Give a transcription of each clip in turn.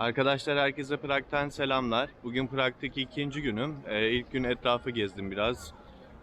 Arkadaşlar herkese Prag'dan selamlar. Bugün Prag'daki ikinci günüm. Ee, ilk gün etrafı gezdim biraz.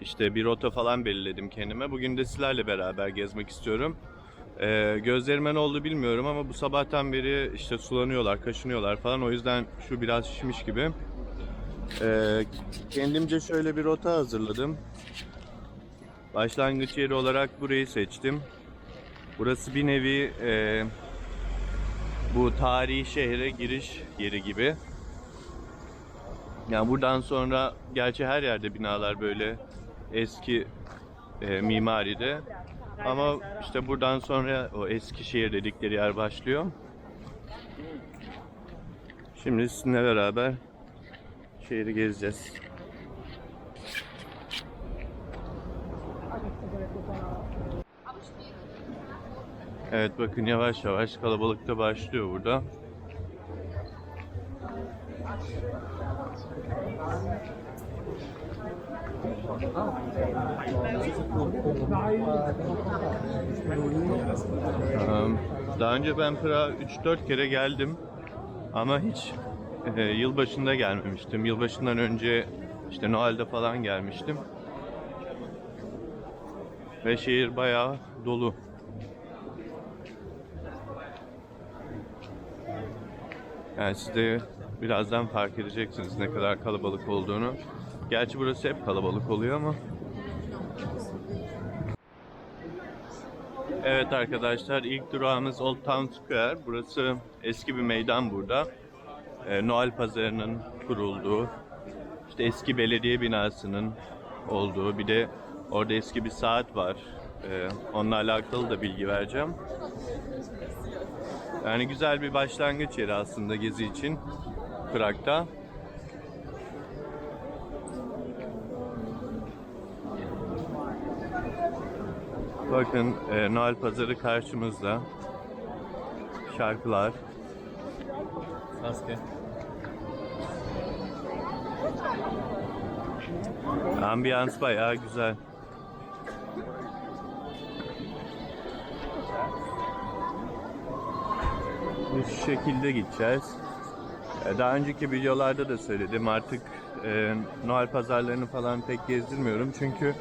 İşte bir rota falan belirledim kendime. Bugün de sizlerle beraber gezmek istiyorum. Ee, gözlerime ne oldu bilmiyorum ama bu sabahtan beri işte sulanıyorlar, kaşınıyorlar falan. O yüzden şu biraz şişmiş gibi. Ee, kendimce şöyle bir rota hazırladım. Başlangıç yeri olarak burayı seçtim. Burası bir nevi e, bu tarihi şehre giriş yeri gibi. Yani buradan sonra gerçi her yerde binalar böyle eski e, mimaride. Ama işte buradan sonra o eski şehir dedikleri yer başlıyor. Şimdi sizinle beraber şehri gezeceğiz. Evet bakın yavaş yavaş kalabalık da başlıyor burada. Daha önce ben Prag'a 3-4 kere geldim ama hiç e, yılbaşında gelmemiştim. Yılbaşından önce işte Noel'de falan gelmiştim. Ve şehir bayağı dolu. Yani siz de birazdan fark edeceksiniz ne kadar kalabalık olduğunu. Gerçi burası hep kalabalık oluyor ama. Evet arkadaşlar ilk durağımız Old Town Square. Burası eski bir meydan burada. Ee, Noel pazarının kurulduğu, işte eski belediye binasının olduğu, bir de orada eski bir saat var. Ee, onunla alakalı da bilgi vereceğim. Yani güzel bir başlangıç yeri aslında gezi için Prag'da. Bakın e, Noel pazarı karşımızda. Şarkılar. Maske. Ambiyans bayağı güzel. Şekilde gideceğiz. E, Daha önceki videolarda da söyledim artık e, Noel pazarlarını falan pek gezdirmiyorum çünkü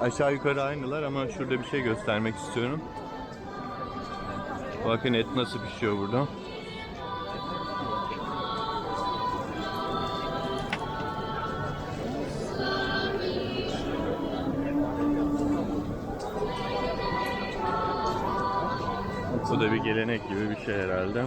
aşağı yukarı aynılar ama şurada bir şey göstermek istiyorum. Bakın et nasıl pişiyor burada. Şey herhalde.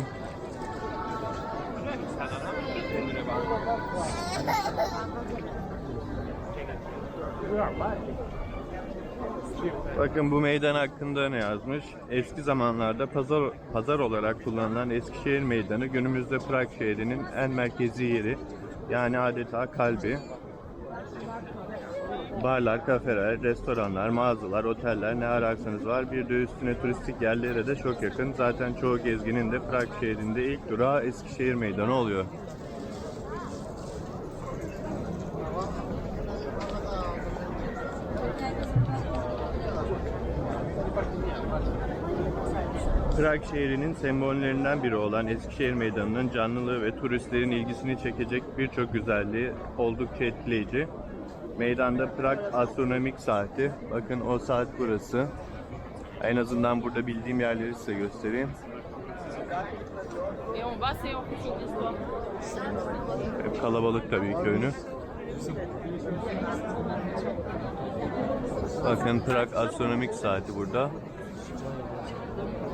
Bakın bu meydan hakkında ne yazmış? Eski zamanlarda pazar pazar olarak kullanılan Eskişehir Meydanı günümüzde Prag şehrinin en merkezi yeri. Yani adeta kalbi. Barlar, kafeler, restoranlar, mağazalar, oteller ne ararsanız var. Bir de üstüne turistik yerlere de çok yakın. Zaten çoğu gezginin de Prag şehrinde ilk durağı Eskişehir Meydanı oluyor. Prag şehrinin sembollerinden biri olan Eskişehir Meydanı'nın canlılığı ve turistlerin ilgisini çekecek birçok güzelliği oldukça etkileyici. Meydanda Prag Astronomik Saati. Bakın o saat burası. En azından burada bildiğim yerleri size göstereyim. Hep kalabalık tabii ki önü. Bakın Prag Astronomik Saati burada.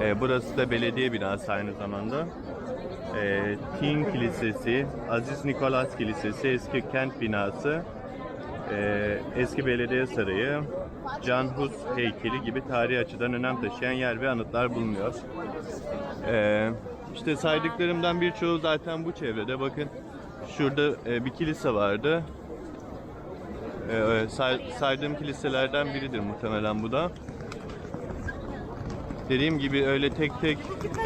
Ee, burası da belediye binası aynı zamanda. Ee, Tin Kilisesi, Aziz Nikolas Kilisesi, eski kent binası, ee, eski belediye sarayı, Can Hus heykeli gibi tarihi açıdan önem taşıyan yer ve anıtlar bulunuyor. Ee, işte saydıklarımdan birçoğu zaten bu çevrede. Bakın şurada e, bir kilise vardı. Ee, say- saydığım kiliselerden biridir muhtemelen bu da. Dediğim gibi öyle tek tek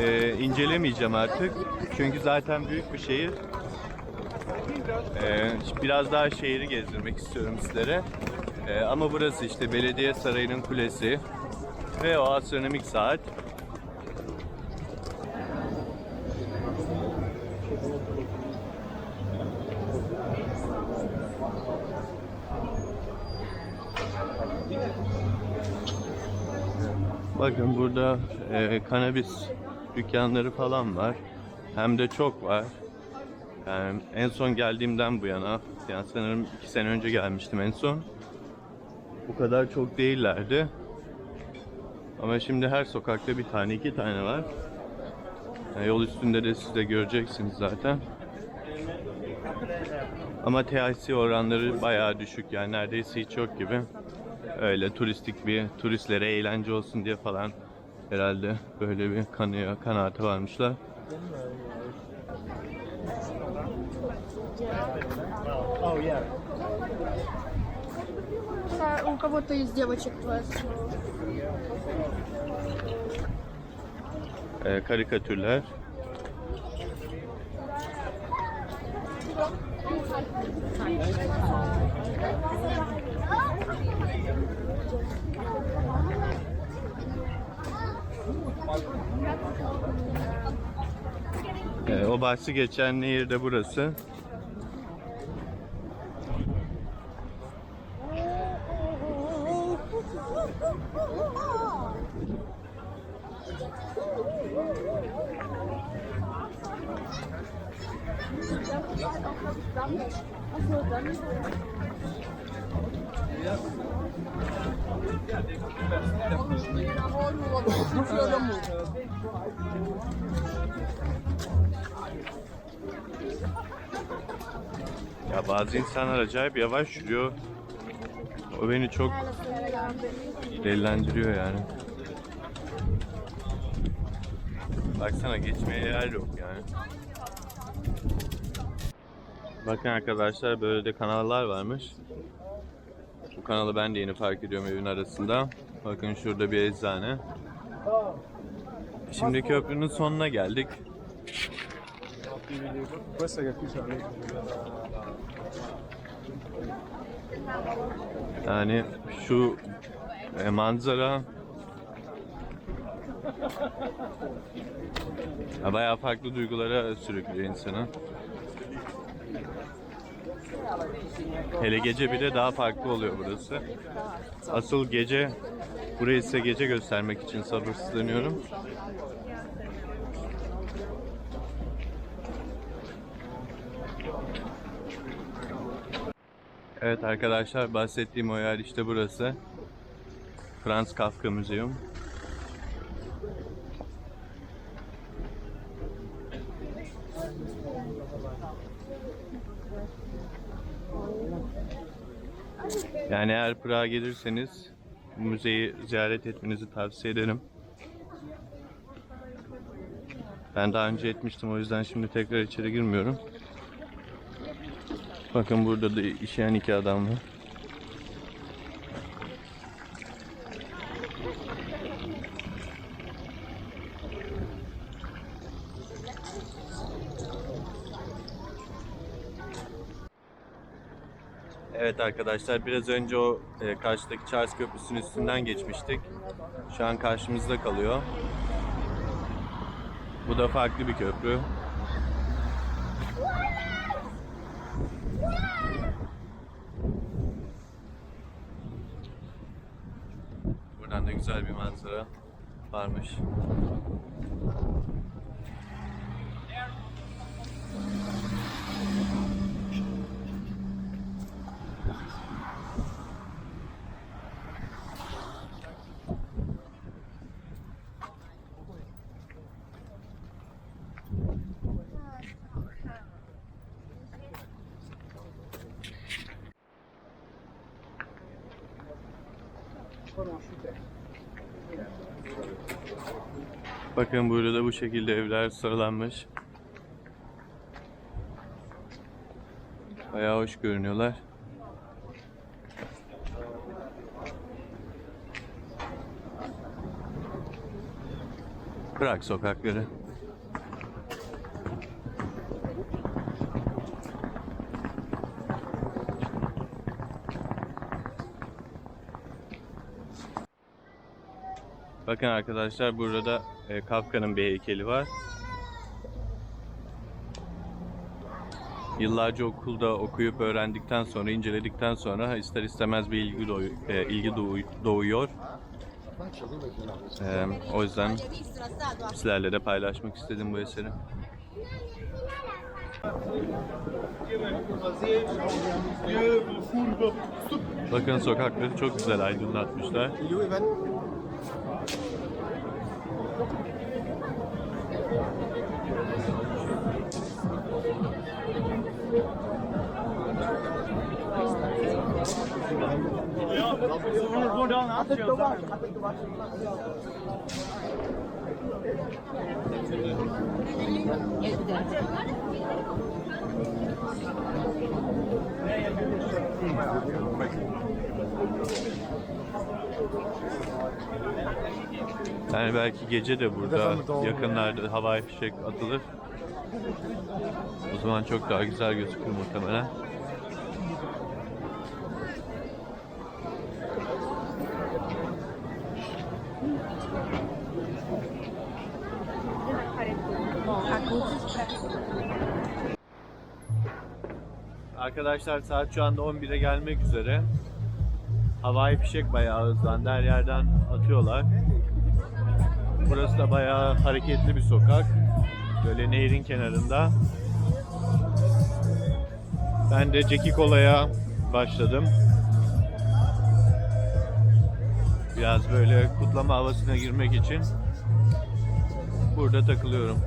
e, incelemeyeceğim artık. Çünkü zaten büyük bir şehir. Ee, biraz daha şehri gezdirmek istiyorum sizlere. Ee, ama burası işte belediye sarayının kulesi ve o astronomik saat. Bakın burada e, kanabis dükkanları falan var. Hem de çok var. Yani en son geldiğimden bu yana, yani sanırım iki sene önce gelmiştim en son. Bu kadar çok değillerdi. Ama şimdi her sokakta bir tane, iki tane var. Yani yol üstünde de siz de göreceksiniz zaten. Ama THC oranları bayağı düşük yani neredeyse hiç yok gibi. Öyle turistik bir turistlere eğlence olsun diye falan herhalde böyle bir kanıya kanaati varmışlar. А У кого-то из девочек твоя Ee, karikatürler. Ee, o bahsi geçen nehir de burası. Ya bazı insanlar acayip yavaş yürüyor. O beni çok delilendiriyor yani. Baksana geçmeye yer yok yani. Bakın arkadaşlar böyle de kanallar varmış. Bu kanalı ben de yeni fark ediyorum evin arasında. Bakın şurada bir eczane. Şimdi köprünün sonuna geldik. Yani şu e, manzara ya bayağı farklı duygulara sürüklüyor insanı. Hele gece bile daha farklı oluyor burası. Asıl gece burayı size gece göstermek için sabırsızlanıyorum. Evet arkadaşlar bahsettiğim o yer işte burası. Franz Kafka Müzeyum. Yani eğer Prag'a gelirseniz müzeyi ziyaret etmenizi tavsiye ederim. Ben daha önce etmiştim o yüzden şimdi tekrar içeri girmiyorum. Bakın burada da işeyen iki adam var. Arkadaşlar biraz önce o e, karşıdaki Charles Köprüsü'nün üstünden geçmiştik. Şu an karşımızda kalıyor. Bu da farklı bir köprü. Buradan da güzel bir manzara varmış. Bakın burada da bu şekilde evler sıralanmış. Bayağı hoş görünüyorlar. Prag sokakları. Bakın arkadaşlar burada da e, Kafka'nın bir heykeli var. yıllarca okulda okuyup öğrendikten sonra, inceledikten sonra ister istemez bir ilgi, doğu- e, ilgi doğu- doğuyor. E, o yüzden sizlerle de paylaşmak istedim bu eseri. Bakın sokakları çok güzel aydınlatmışlar. Buradan atıyor zaten. Thank you. Yani belki gece de burada yakınlarda havai fişek atılır. O zaman çok daha güzel gözükür muhtemelen. Arkadaşlar saat şu anda 11'e gelmek üzere. Havai fişek bayağı hızlandı. Her yerden atıyorlar. Burası da bayağı hareketli bir sokak. Böyle nehrin kenarında. Ben de Jackie Cola'ya başladım. Biraz böyle kutlama havasına girmek için burada takılıyorum.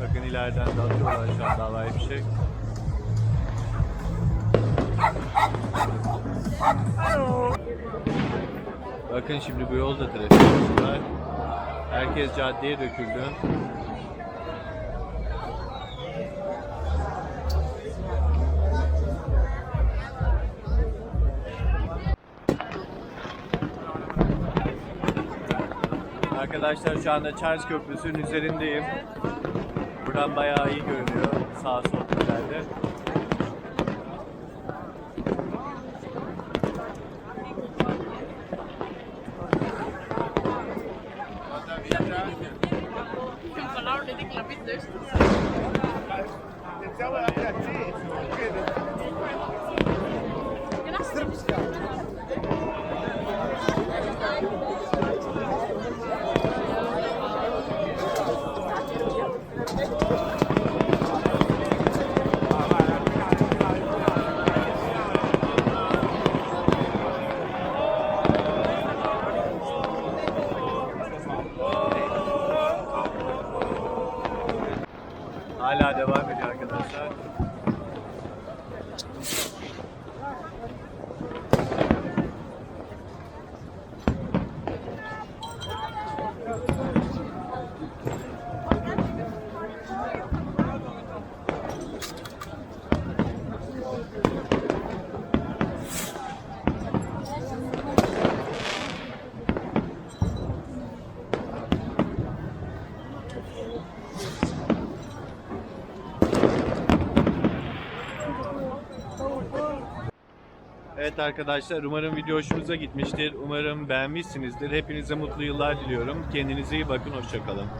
Bakın ileriden de atıyorlar şu anda havai fişek. Bakın şimdi bu yolda trafik var. Herkes caddeye döküldü. Arkadaşlar şu anda Charles Köprüsü'nün üzerindeyim. Buradan bayağı iyi görünüyor. Sağ sol tünelde. Vanavond deed ik lapit dus. Gracias. Evet arkadaşlar umarım video hoşunuza gitmiştir. Umarım beğenmişsinizdir. Hepinize mutlu yıllar diliyorum. Kendinize iyi bakın. Hoşçakalın.